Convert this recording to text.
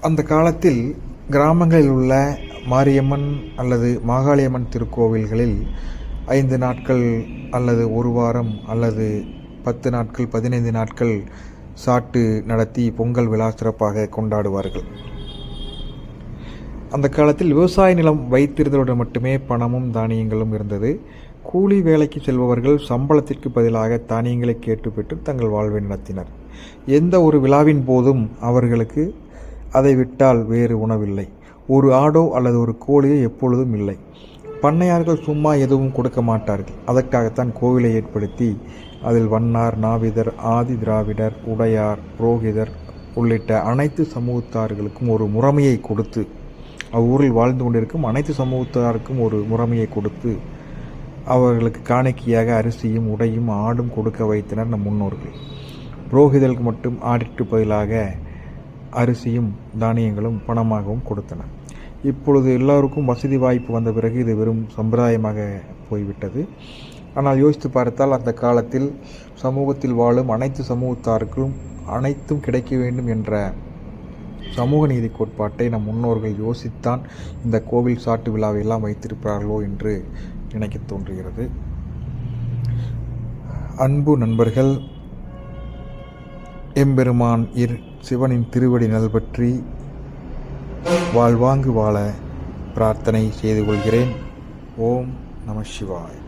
அந்த காலத்தில் கிராமங்களில் உள்ள மாரியம்மன் அல்லது மாகாளியம்மன் திருக்கோவில்களில் ஐந்து நாட்கள் அல்லது ஒரு வாரம் அல்லது பத்து நாட்கள் பதினைந்து நாட்கள் சாட்டு நடத்தி பொங்கல் விழா சிறப்பாக கொண்டாடுவார்கள். அந்த காலத்தில் விவசாய நிலம் வைத்திருந்தவுடன் மட்டுமே பணமும் தானியங்களும் இருந்தது. கூலி வேலைக்கு செல்பவர்கள் சம்பளத்திற்கு பதிலாக தானியங்களை கேட்டு பெற்று தங்கள் வாழ்வை நடத்தினர். எந்த ஒரு விழாவின் போதும் அவர்களுக்கு அதை விட்டால் வேறு உணவில்லை. ஒரு ஆடோ அல்லது ஒரு கோழியோ எப்பொழுதும் இல்லை. பண்ணையார்கள் சும்மா எதுவும் கொடுக்க மாட்டார்கள். அதற்காகத்தான் கோவிலை ஏற்படுத்தி அதில் வண்ணார் நாவிதர் ஆதி திராவிடர் உடையார் புரோகிதர் உள்ளிட்ட அனைத்து சமூகத்தார்களுக்கும் ஒரு முறைமையை கொடுத்து அவ்வூரில் வாழ்ந்து கொண்டிருக்கும் அனைத்து சமூகத்தாருக்கும் ஒரு முறைமையை கொடுத்து அவர்களுக்கு காணிக்கையாக அரிசியும் உடையும் ஆடும் கொடுக்க வைத்தனர் நம் முன்னோர்கள். புரோகிதர்களுக்கு மட்டும் ஆடிட்டு பதிலாக அரிசியும் தானியங்களும் பணமாகவும் கொடுத்தன. இப்பொழுது எல்லோருக்கும் வசதி வாய்ப்பு வந்த பிறகு இது வெறும் சம்பிரதாயமாக போய்விட்டது. ஆனால் யோசித்து பார்த்தால் அந்த காலத்தில் சமூகத்தில் வாழும் அனைத்து சமூகத்தாருக்கும் அனைத்தும் கிடைக்க வேண்டும் என்ற சமூக நீதி கோட்பாட்டை நம் முன்னோர்கள் யோசித்தான் இந்த கோவில் சாட்டு விழாவை எல்லாம் வைத்திருப்பார்களோ என்று நினைக்க தோன்றுகிறது. அன்பு நண்பர்கள் எம்பெருமான் இர் சிவனின் திருவடி நல்பற்றி வாழ்வாங்கு வாழ பிரார்த்தனை செய்து கொள்கிறேன். ஓம் நம சிவாய்.